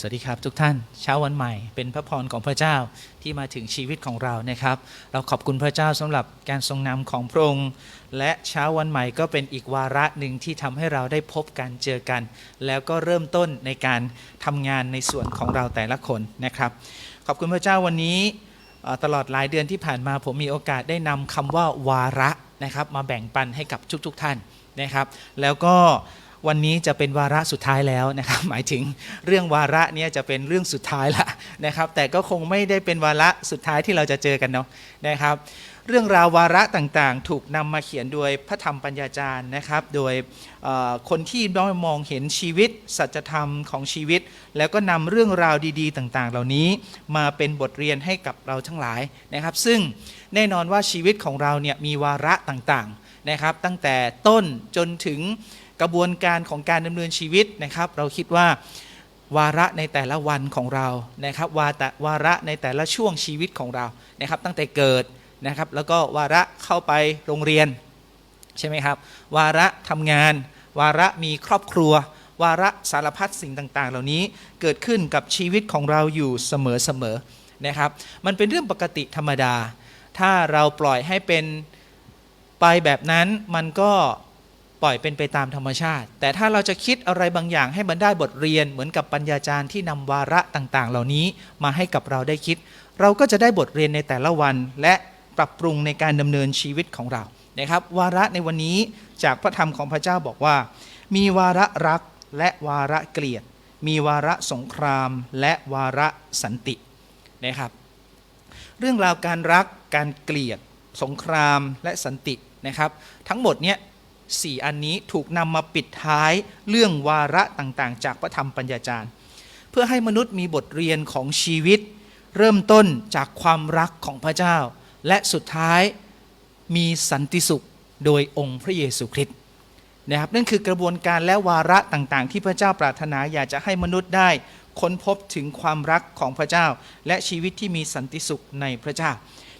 สวัสดีครับทุกท่านเช้าวันใหม่เป็นพระพรของพระเจ้าที่มาถึงชีวิตของเรานะครับ เราขอบคุณพระเจ้าสำหรับการทรงนำของพระองค์ และเช้าวันใหม่ก็เป็นอีกวาระหนึ่งที่ทำให้เราได้พบกันเจอกัน แล้วก็เริ่มต้นในการทำงานในส่วนของเราแต่ละคนนะครับ ขอบคุณพระเจ้าวันนี้ตลอดหลายเดือนที่ผ่านมาผมมีโอกาสได้นำคำว่าวาระนะครับ มาแบ่งปันให้กับทุก ๆทท่านนะครับ แล้วก็ วันนี้จะเป็นวาระสุดท้ายแล้วนะครับ หมายถึงเรื่องวาระเนี้จะเป็นเรื่องสุดท้ายละนะครับ แต่ก็คงไม่ได้เป็นวาระสุดท้ายที่เราจะเจอกันเนาะนะครับ เรื่องราววาระต่างๆ ถูกนำมาเขียนโดยพระธรรมปัญญาจารย์นะครับ โดยคนที่ได้มองเห็นชีวิต สัจธรรมของชีวิต แล้วก็นำเรื่องราวดีๆ ต่างๆ เหล่านี้มาเป็นบทเรียนให้กับเราทั้งหลายนะครับ ซึ่งแน่นอนว่าชีวิตของเราเนี่ยมีวาระต่างๆนะครับ ตั้งแต่ต้นจนถึง กระบวนการของการดำเนินชีวิตนะครับ เราคิดว่าวาระในแต่ละวันของเรานะครับวาตวาระในแต่ละช่วงชีวิตของเรานะครับ ตั้งแต่เกิดนะครับ แล้วก็วาระเข้าไปโรงเรียนใช่ไหมครับ วาระทำงาน วาระมีครอบครัว วาระสารพัดสิ่งต่างๆ เหล่านี้เกิดขึ้นกับชีวิตของเราอยู่เสมอๆนะครับ มันเป็นเรื่องปกติธรรมดา ถ้าเราปล่อยให้เป็นไปแบบนั้นมันก็ ปล่อยเป็นไปตามธรรมชาติ แต่ถ้าเราจะคิดอะไรบางอย่างให้มันได้บทเรียนเหมือนกับปัญญาจารย์ที่นำวาระต่างๆ เหล่านี้มาให้กับเราได้คิด เราก็จะได้บทเรียนในแต่ละวัน และปรับปรุงในการดำเนินชีวิตของเรานะครับ วาระในวันนี้จากพระธรรมของพระเจ้าบอกว่า มีวาระรักและวาระเกลียด มีวาระสงคราม และวาระสันตินะครับ เรื่องราวการรักการเกลียด สงครามและสันตินะครับ ทั้งหมดเนี้ย สี่อันนี้ถูกนำมาปิดท้ายเรื่องวาระต่างๆ จากพระธรรมปัญญาจารย์ เพื่อให้มนุษย์มีบทเรียนของชีวิต เริ่มต้นจากความรักของพระเจ้า และสุดท้ายมีสันติสุขโดยองค์พระเยซูคริสต์นะครับนั่นคือกระบวนการและวาระต่างๆ ที่พระเจ้าปรารถนาอยากจะให้มนุษย์ได้ค้นพบถึงความรักของพระเจ้า และชีวิตที่มีสันติสุขในพระเจ้า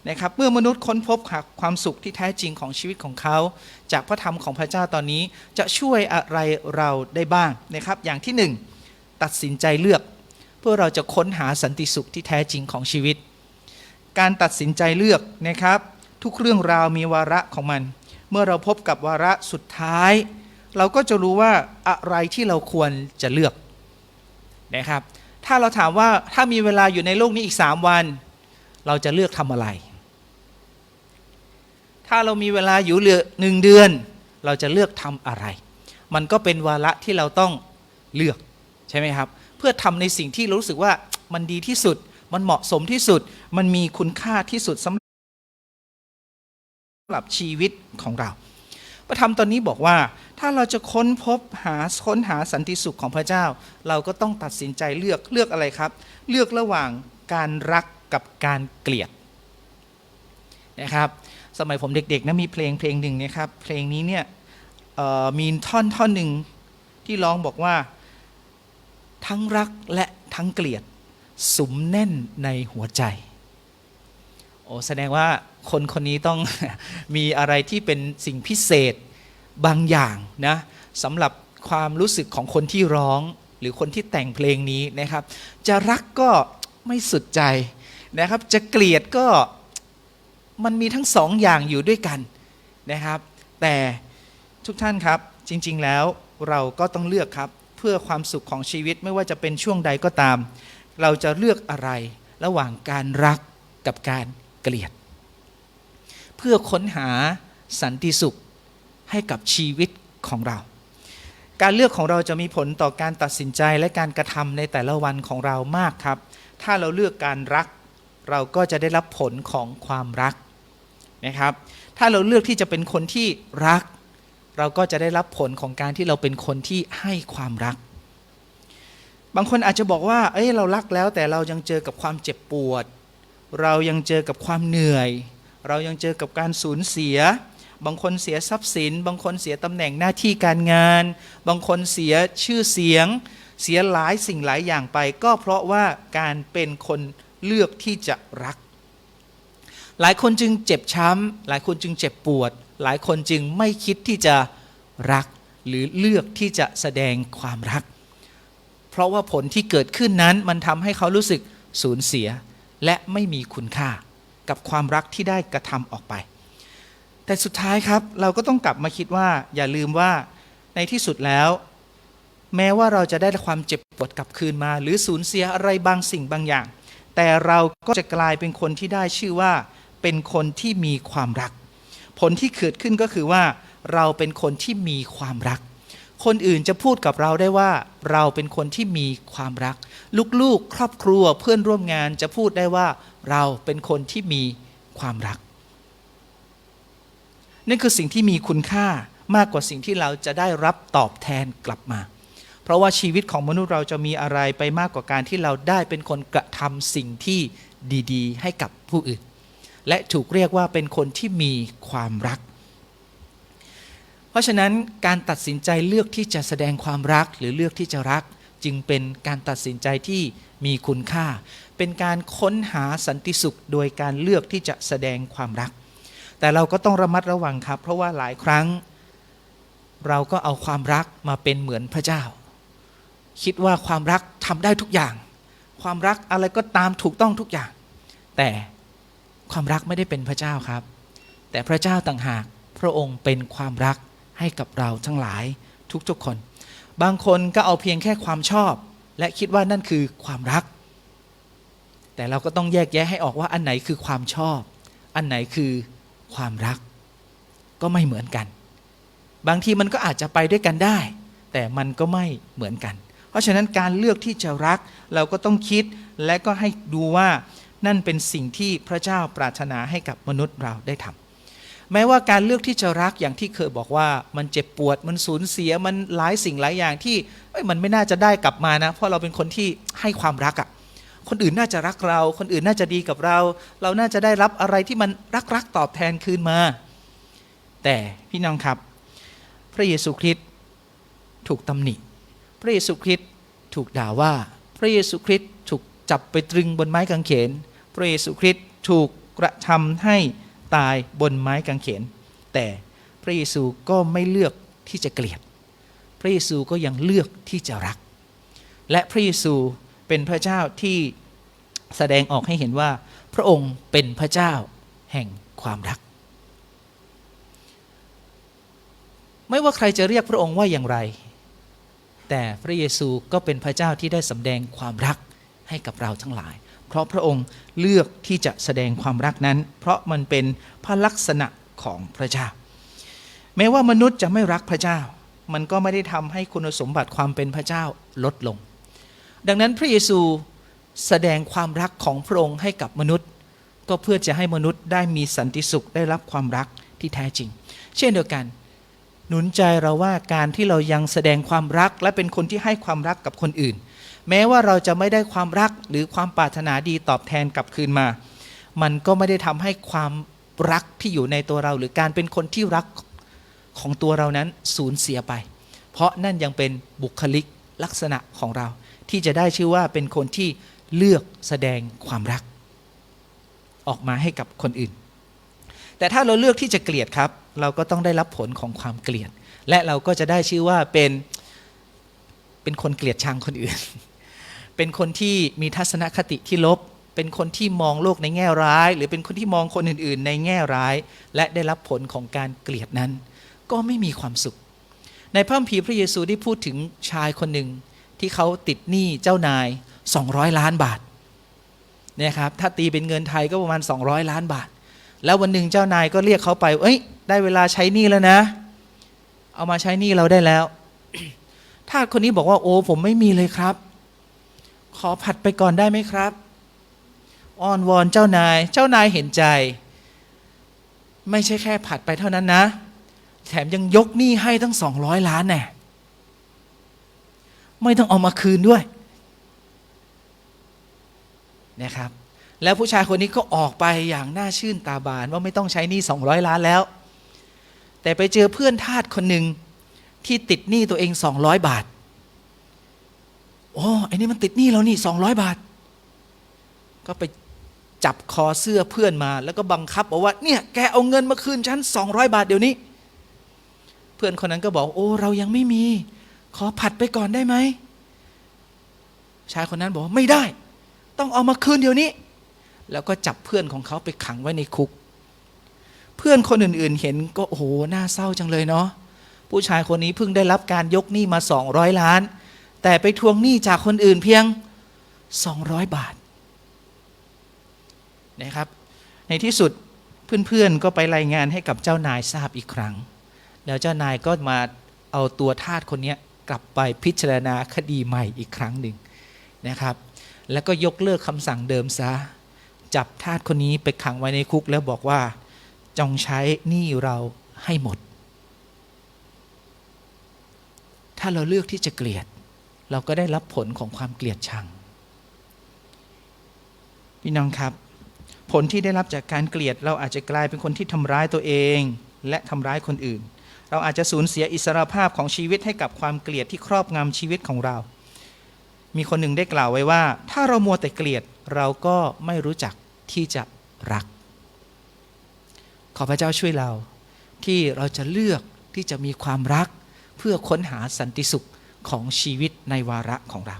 นะครับเมื่อมนุษย์ค้นพบความสุขที่แท้จริงของชีวิตของเขา จากพระธรรมของพระเจ้าตอนนี้จะช่วยอะไรเราได้บ้างนะครับ อย่างที่หนึ่งตัดสินใจเลือก เพื่อเราจะค้นหาสันติสุขที่แท้จริงของชีวิต การตัดสินใจเลือกนะครับ ทุกเรื่องราวมีวาระของมัน เมื่อเราพบกับวาระสุดท้าย เราก็จะรู้ว่าอะไรที่เราควรจะเลือกนะครับ ถ้าเราถามว่าถ้ามีเวลาอยู่ในโลกนี้อีก 3 วัน เราจะเลือกทำอะไร ถ้าเรามีเวลาอยู่เหลือหนึ่งเดือน เราจะเลือกทำอะไร มันก็เป็นวาระที่เราต้องเลือกใช่ไหมครับ เพื่อทำในสิ่งที่รู้สึกว่ามันดีที่สุด มันเหมาะสมที่สุด มันมีคุณค่าที่สุดสำหรับชีวิตของเรา พระธรรมตอนนี้บอกว่า ถ้าเราจะค้นพบหาค้นหาสันติสุขของพระเจ้า เราก็ต้องตัดสินใจเลือกเลือกอะไรครับ เลือกระหว่างการรักกับการเกลียดนะครับ สมัยผมเด็กๆนะมีเพลงเพลงหนึ่งนะครับเพลงนี้เนี่ยมีท่อนท่อนหนึ่งที่ร้องบอกว่า ทั้งรักและทั้งเกลียดสุมแน่นในหัวใจ โอ้แสดงว่าคนคนนี้ต้องมีอะไรที่เป็นสิ่งพิเศษบางอย่างนะสำหรับความรู้สึกของคนที่ร้อง หรือคนที่แต่งเพลงนี้นะครับ จะรักก็ไม่สุดใจนะครับ จะเกลียดก็ มันมีทั้งสองอย่างอยู่ด้วยกันนะครับ แต่ทุกท่านครับจริง ๆ แล้วเราก็ต้องเลือกครับเพื่อความสุขของชีวิตไม่ว่าจะเป็นช่วงใดก็ตาม เราจะเลือกอะไรระหว่างการรักกับการเกลียด เพื่อค้นหาสันติสุขให้กับชีวิตของเรา การเลือกของเราจะมีผลต่อการตัดสินใจและการกระทำในแต่ละวันของเรามากครับ ถ้าเราเลือกการรัก เราก็จะได้รับผลของความรัก นะครับ ถ้าเราเลือกที่จะเป็นคนที่รัก เราก็จะได้รับผลของการที่เราเป็นคนที่ให้ความรัก บางคนอาจจะบอกว่า เอ้ยเรารักแล้วแต่เรายังเจอกับความเจ็บปวด เรายังเจอกับความเหนื่อย เรายังเจอกับการสูญเสีย บางคนเสียทรัพย์สิน บางคนเสียตำแหน่งหน้าที่การงาน บางคนเสียชื่อเสียง เสียหลายสิ่งหลายอย่างไป ก็เพราะว่าการเป็นคนเลือกที่จะรัก หลายคนจึงเจ็บช้ำ หลายคนจึงเจ็บปวด หลายคนจึงไม่คิดที่จะรัก หรือเลือกที่จะแสดงความรัก เพราะว่าผลที่เกิดขึ้นนั้นมันทำให้เขารู้สึกสูญเสีย และไม่มีคุณค่ากับความรักที่ได้กระทำออกไป แต่สุดท้ายครับเราก็ต้องกลับมาคิดว่า อย่าลืมว่าในที่สุดแล้ว แม้ว่าเราจะได้ความเจ็บปวดกลับคืนมา หรือสูญเสียอะไรบางสิ่งบางอย่าง แต่เราก็จะกลายเป็นคนที่ได้ชื่อว่า เป็นคนที่มีความรัก ผลที่เกิดขึ้นก็คือว่า เราเป็นคนที่มีความรัก คนอื่นจะพูดกับเราได้ว่า เราเป็นคนที่มีความรัก ลูกๆ ครอบครัวเพื่อนร่วมงานจะพูดได้ว่า เราเป็นคนที่มีความรัก นั่นคือสิ่งที่มีคุณค่ามากกว่าสิ่งที่เราจะได้รับตอบแทนกลับมา เพราะว่าชีวิตของมนุษย์เราจะมีอะไรไปมากกว่าการที่เราได้เป็นคนกระทำสิ่งที่ดี ๆ ให้กับผู้อื่น และถูกเรียกว่าเป็นคนที่มีความรัก เพราะฉะนั้นการตัดสินใจเลือกที่จะแสดงความรักหรือเลือกที่จะรัก จึงเป็นการตัดสินใจที่มีคุณค่า เป็นการค้นหาสันติสุข โดยการเลือกที่จะแสดงความรัก แต่เราก็ต้องระมัดระวังครับ เพราะว่าหลายครั้ง เราก็เอาความรักมาเป็นเหมือนพระเจ้า คิดว่าความรักทำได้ทุกอย่าง ความรักอะไรก็ตามถูกต้องทุกอย่าง แต่ ความรักไม่ได้เป็นพระเจ้าครับ แต่พระเจ้าต่างหากพระองค์เป็นความรักให้กับเราทั้งหลายทุกๆคน บางคนก็เอาเพียงแค่ความชอบ และคิดว่านั่นคือความรัก แต่เราก็ต้องแยกแยะให้ออกว่าอันไหนคือความชอบ อันไหนคือความรัก ก็ไม่เหมือนกัน บางทีมันก็อาจจะไปด้วยกันได้ แต่มันก็ไม่เหมือนกัน เพราะฉะนั้นการเลือกที่จะรักเราก็ต้องคิดและก็ให้ดูว่า นั่นเป็นสิ่งที่พระเจ้าปรารถนาให้กับมนุษย์เราได้ทำแม้ว่าการเลือกที่จะรักอย่างที่เคยบอกว่ามันเจ็บปวดมันสูญเสียมันหลายสิ่งหลายอย่างที่มันไม่น่าจะได้กลับมานะ เพราะเราเป็นคนที่ให้ความรักอะ่ะคนอื่นน่าจะรักเรา คนอื่นน่าจะดีกับเรา เราน่าจะได้รับอะไรที่มันรักรักๆตอบแทนคืนมา แต่พี่น้องครับ พระเยซูคริสต์ถูกตำหนิ พระเยซูคริสต์ถูกด่าว่า พระเยซูคริสต์ถูกจับไปตรึงบนไม้กางเขน ระเยซูคริสต์ถูกกระทำให้ตายบนไม้กางเขน แต่พระเยซูก็ไม่เลือกที่จะเกลียด พระเยซูก็ยังเลือกที่จะรัก และพระเยซูเป็นพระเจ้าที่แสดงออกให้เห็นว่า พระองค์เป็นพระเจ้าแห่งความรัก ไม่ว่าใครจะเรียกพระองค์ว่าอย่างไร แต่พระเยซูก็เป็นพระเจ้าที่ได้สำแดงความรักให้กับเราทั้งหลาย เพราะพระองค์เลือกที่จะแสดงความรักนั้น เพราะมันเป็นพระลักษณะของพระเจ้า แม้ว่ามนุษย์จะไม่รักพระเจ้า มันก็ไม่ได้ทำให้คุณสมบัติความเป็นพระเจ้าลดลง ดังนั้นพระเยซูแสดงความรักของพระองค์ให้กับมนุษย์ ก็เพื่อจะให้มนุษย์ได้มีสันติสุขได้รับความรักที่แท้จริง เช่นเดียวกัน หนุนใจเราว่าการที่เรายังแสดงความรักและเป็นคนที่ให้ความรักกับคนอื่น แม้ว่าเราจะไม่ได้ความรักหรือความปรารถนาดีตอบแทนกลับคืนมา มันก็ไม่ได้ทำให้ความรักที่อยู่ในตัวเรา หรือการเป็นคนที่รักของตัวเรานั้นสูญเสียไป เพราะนั่นยังเป็นบุคลิกลักษณะของเรา ที่จะได้ชื่อว่าเป็นคนที่เลือกแสดงความรัก ออกมาให้กับคนอื่น แต่ถ้าเราเลือกที่จะเกลียดครับ เราก็ต้องได้รับผลของความเกลียด และเราก็จะได้ชื่อว่าเป็นเป็นคนเกลียดชังคนอื่น เป็นคนที่มีทัศนคติที่ลบ เป็นคนที่มองโลกในแง่ร้าย หรือเป็นคนที่มองคนอื่น ๆ ในแง่ร้าย และได้รับผลของการเกลียดนั้น ก็ไม่มีความสุข ในพระคัมภีร์พระเยซูได้พูดถึงชายคนหนึ่งที่เขาติดหนี้เจ้านาย 200 ล้านบาทเนี่ยครับถ้าตีเป็นเงินไทยก็ประมาณ 200 ล้านบาท แล้ววันหนึ่งเจ้านายก็เรียกเขาไป เอ้ย ได้เวลาใช้หนี้แล้วนะ เอามาใช้หนี้เราได้แล้วถ้าคนนี้บอกว่าโอ้ผมไม่มีเลยครับ ขอผัดไปก่อนได้ไหมครับอ้อนวอนเจ้านาย เจ้านายเห็นใจ ไม่ใช่แค่ผัดไปเท่านั้นนะ แถมยังยกหนี้ให้ตั้งสองร้อยล้านแน่ไม่ต้องเอามาคืนด้วยนะครับ แล้วผู้ชายคนนี้ก็ออกไปอย่างน่าชื่นตาบานว่าไม่ต้องใช้หนี้200ล้านแล้ว แต่ไปเจอเพื่อนทาสคนหนึ่งที่ติดหนี้ตัวเอง200บาท โอ้ไอ้นี่มันติดหนี้เรานี่200บาท ก็ไปจับคอเสื้อเพื่อนมา แล้วก็บังคับบอกว่าเนี่ยแกเอาเงินมาคืนฉัน200บาทเดี๋ยวนี้ เพื่อนคนนั้นก็บอก โอ้เรายังไม่มี ขอผัดไปก่อนได้ไหมชายคนนั้นบอกไม่ได้ ต้องเอามาคืนเดี๋ยวนี้ แล้วก็จับเพื่อนของเขาไปขังไว้ในคุก เพื่อนคนอื่นๆ เห็นก็โอ้โหน่าเศร้าจังเลยเนาะผู้ชายคนนี้เพิ่งได้รับการยกหนี้มา200ล้าน แต่ไปทวงหนี้จากคนอื่นเพียง 200 บาทนะครับ ในที่สุดเพื่อนๆก็ไปรายงานให้กับเจ้านายทราบอีกครั้ง แล้วเจ้านายก็มาเอาตัวทาสคนนี้กลับไปพิจารณาคดีใหม่อีกครั้งหนึ่งนะครับ แล้วก็ยกเลิกคำสั่งเดิมซะ จับทาสคนนี้ไปขังไว้ในคุกแล้วบอกว่า จงใช้หนี้เราให้หมด ถ้าเราเลือกที่จะเกลียด เราก็ได้รับผลของความเกลียดชัง พี่น้องครับ ผลที่ได้รับจากการเกลียด เราอาจจะกลายเป็นคนที่ทำร้ายตัวเอง และทำร้ายคนอื่น เราอาจจะสูญเสียอิสรภาพของชีวิตให้กับความเกลียดที่ครอบงำชีวิตของเรา มีคนหนึ่งได้กล่าวไว้ว่า ถ้าเรามัวแต่เกลียดเราก็ไม่รู้จักที่จะรัก ขอพระเจ้าช่วยเราที่เราจะเลือกที่จะมีความรักเพื่อค้นหาสันติสุข ของชีวิตในวาระของเรา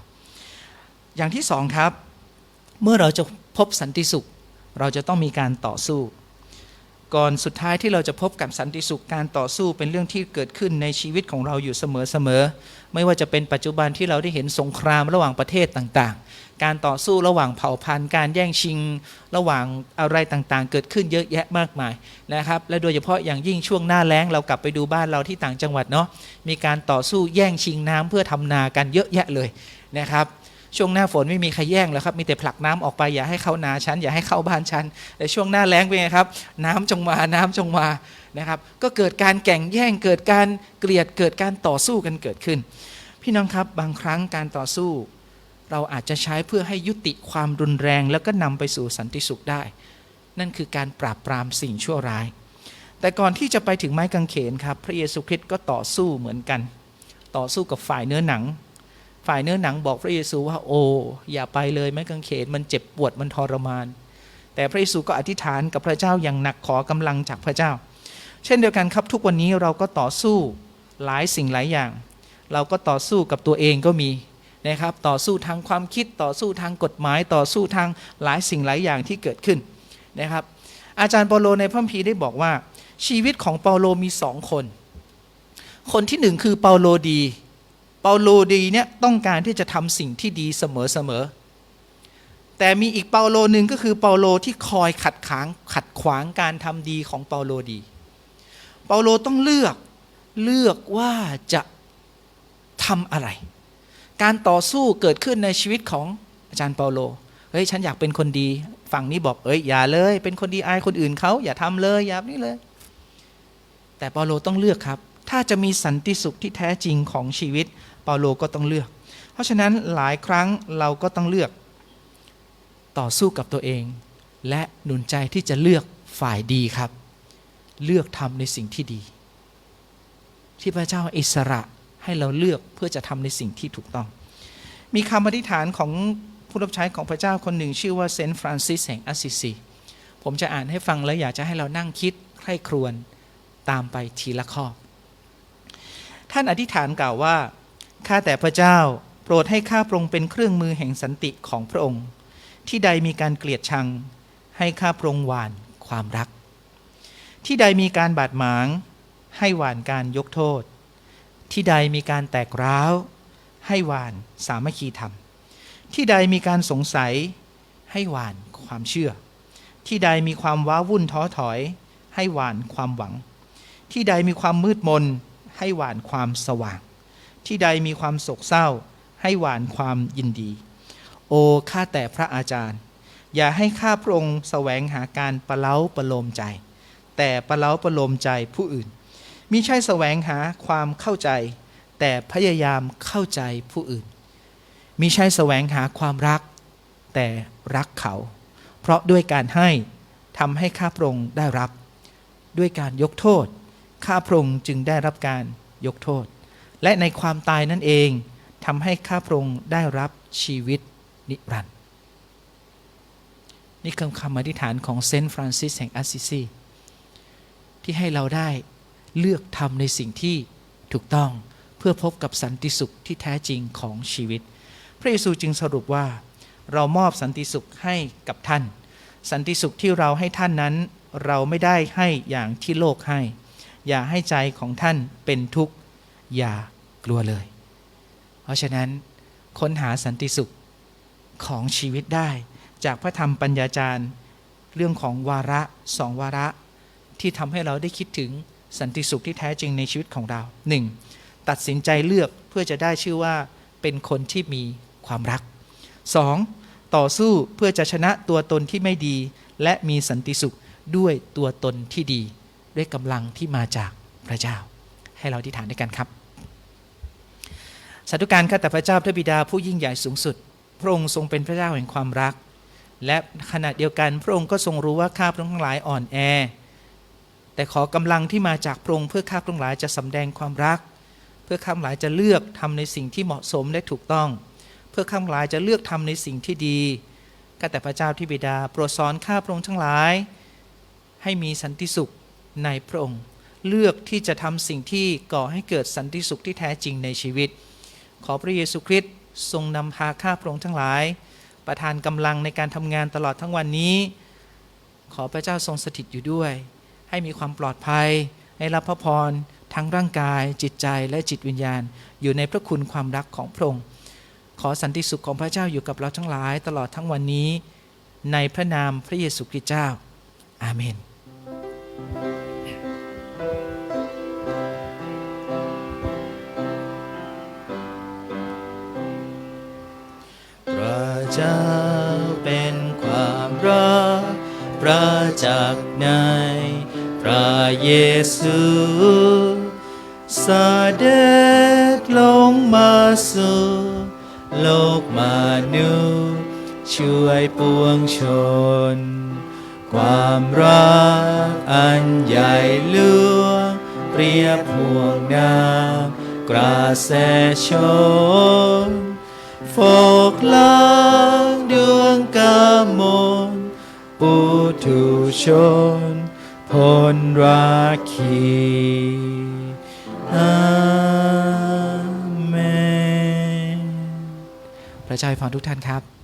อย่างที่สองครับ เมื่อเราจะพบสันติสุข เราจะต้องมีการต่อสู้ ก่อนสุดท้ายที่เราจะพบกับสันติสุขการต่อสู้เป็นเรื่องที่เกิดขึ้นในชีวิตของเราอยู่เสมอๆไม่ว่าจะเป็นปัจจุบันที่เราได้เห็นสงครามระหว่างประเทศต่างๆ การต่อสู้ระหว่างเผ่าพันธุ์ การแย่งชิง ระหว่างอะไรต่างๆ เกิดขึ้นเยอะแยะมากมายนะครับและโดยเฉพาะอย่างยิ่งช่วงหน้าแล้งเรากลับไปดูบ้านเราที่ต่างจังหวัดเนาะมีการต่อสู้แย่งชิงน้ำเพื่อทำนากันเยอะแยะเลยนะครับ ช่วงหน้าฝนไม่มีใครแย่งแล้วครับ มีแต่ผลักน้ำออกไปอย่าให้เข้านาฉันอย่าให้เข้าบ้านฉันแต่ช่วงหน้าแล้งเป็นไงครับ น้ำจงมาน้ำจงมานะครับ ก็เกิดการแข่งแย่งเกิดการเกลียดเกิดการต่อสู้กันเกิดขึ้น พี่น้องครับบางครั้งการต่อสู้ เราอาจจะใช้เพื่อให้ยุติความรุนแรง แล้วก็นำไปสู่สันติสุขได้ นั่นคือการปราบปรามสิ่งชั่วร้าย แต่ก่อนที่จะไปถึงไม้กางเขนครับ พระเยซูคริสต์ก็ต่อสู้เหมือนกัน ต่อสู้กับฝ่ายเนื้อหนัง ฝ่ายเนื้อหนังบอกพระเยซูว่าโอ้อย่าไปเลยไม้กางเขนมันเจ็บปวดมันทรมาน แต่พระเยซูก็อธิษฐานกับพระเจ้าอย่างหนักขอกำลังจากพระเจ้า เช่นเดียวกันครับทุกวันนี้เราก็ต่อสู้หลายสิ่งหลายอย่าง เราก็ต่อสู้กับตัวเองก็มีนะครับต่อสู้ทางความคิดต่อสู้ทางกฎหมายต่อสู้ทางหลายสิ่งหลายอย่างที่เกิดขึ้นนะครับ อาจารย์เปาโลในพระคัมภีร์ได้บอกว่าชีวิตของเปาโลมีสองคน คนที่หนึ่งคือเปาโลดี เปาโลดีเนี่ยต้องการที่จะทำสิ่งที่ดีเสมอๆแต่มีอีกเปาโลหนึ่งก็คือเปาโลที่คอยขัดขางขัดขวางการทำดีของเปาโลดี เปาโลต้องเลือกเลือกว่าจะทำอะไร การต่อสู้เกิดขึ้นในชีวิตของอาจารย์เปาโลเฮ้ยฉันอยากเป็นคนดี ฝั่งนี้บอกเอ้ยอย่าเลย เป็นคนดีอายคนอื่นเขาอย่าทำเลยอย่านี่เลย แต่เปาโลต้องเลือกครับ ถ้าจะมีสันติสุขที่แท้จริงของชีวิตเปาโลก็ต้องเลือก เพราะฉะนั้นหลายครั้งเราก็ต้องเลือก ต่อสู้กับตัวเอง และหนุนใจที่จะเลือกฝ่ายดีครับ เลือกทำในสิ่งที่ดี ที่พระเจ้าอิสระให้เราเลือกเพื่อจะทำในสิ่งที่ถูกต้อง มีคำอธิษฐานของผู้รับใช้ของพระเจ้าคนหนึ่งชื่อว่าเซนต์ฟรานซิสแห่งอัสซิซีผมจะอ่านให้ฟังแล้วอยากจะให้เรานั่งคิดใคร่ครวญตามไปทีละข้อ ท่านอธิษฐานกล่าวว่า ข้าแต่พระเจ้า โปรดให้ข้าพระองค์เป็นเครื่องมือแห่งสันติของพระองค์ ที่ใดมีการเกลียดชัง ให้ข้าพระองค์หวานความรัก ที่ใดมีการบาดหมาง ให้หวานการยกโทษ ที่ใดมีการแตกร้าว ให้หวานสามัคคีธรรม ที่ใดมีการสงสัย ให้หวานความเชื่อ ที่ใดมีความว้าวุ่นท้อถอย ให้หวานความหวัง ที่ใดมีความมืดมน ให้หวานความสว่าง ที่ใดมีความโศกเศร้า ให้หวานความยินดี โอข้าแต่พระอาจารย์ อย่าให้ข้าพระองค์แสวงหาการประเล้าประโลมใจ แต่ประเล้าประโลมใจผู้อื่นมิใช่แสวงหาความเข้าใจ แต่พยายามเข้าใจผู้อื่นมิใช่แสวงหาความรัก แต่รักเขา เพราะด้วยการให้ทำให้ข้าพระองค์ได้รับ ด้วยการยกโทษ ข้าพระองค์จึงได้รับการยกโทษ และในความตายนั่นเองทำให้ข้าพระองค์ได้รับชีวิตนิรันดร์นี่คือคำอธิษฐานของเซนต์ฟรานซิสแห่งอัสซิซีที่ให้เราได้เลือกทำในสิ่งที่ถูกต้องเพื่อพบกับสันติสุขที่แท้จริงของชีวิตพพระเยซูจึงสรุปว่า เรามอบสันติสุขให้กับท่าน สันติสุขที่เราให้ท่านนั้น เราไม่ได้ให้อย่างที่โลกให้ อย่าให้ใจของท่านเป็นทุกข์ อย่ากลัวเลย เพราะฉะนั้นค้นหาสันติสุขของชีวิตได้ จากพระธรรมปัญญาจารย์ เรื่องของวาระสองวาระ ที่ทำให้เราได้คิดถึงสันติสุขที่แท้จริงในชีวิตของเรา 1. ตัดสินใจเลือกเพื่อจะได้ชื่อว่าเป็นคนที่มีความรัก 2. ต่อสู้เพื่อจะชนะตัวตนที่ไม่ดี และมีสันติสุขด้วยตัวตนที่ดี ด้วยกำลังที่มาจากพระเจ้า ให้เราอธิษฐานด้วยกันครับสาธุการข้าแต่พระเจ้าพระบิดาผู้ยิ่งใหญ่สูงสุด พระองค์ทรงเป็นพระเจ้าแห่งความรัก และขณะเดียวกันพระองค์ก็ทรงรู้ว่าข้าพระองค์ทั้งหลายอ่อนแอ แต่ขอกำลังที่มาจากพระองค์เพื่อข้าพระองค์หลายจะสำแดงความรัก เพื่อข้าพระองค์หลายจะเลือกทำในสิ่งที่เหมาะสมและถูกต้อง เพื่อข้าพระองค์หลายจะเลือกทำในสิ่งที่ดีข้าแต่พระเจ้าที่บิดา โปรดสอนข้าพระองค์ทั้งหลาย ให้มีสันติสุข ในพระองค์ เลือกที่จะทำสิ่งที่ก่อให้เกิดสันติสุขที่แท้จริงในชีวิต ขอพระเยซูคริสต์ทรงนำพาข้าพระองค์ทั้งหลาย ประทานกำลังในการทำงานตลอดทั้งวันนี้ ขอพระเจ้าทรงสถิตอยู่ด้วย ให้มีความปลอดภัย ให้รับพระพรทั้งร่างกาย จิตใจและจิตวิญญาณ อยู่ในพระคุณความรักของพระองค์ ขอสันติสุขของพระเจ้าอยู่กับเราทั้งหลายตลอดทั้งวันนี้ ในพระนามพระเยซูคริสต์เจ้า อาเมน เจ้าเป็นความรักประจักษ์ในพระเยซูเสด็จลงมาสู่โลกมนุษย์ช่วยปวงชน ความรักอันใหญ่หลวงเปรียบห่วงน้ำกระแสชน โฟกล้างดวงกามนปุถุชนพลราคีอาเมนพระเจ้าให้พรทุกท่านครับ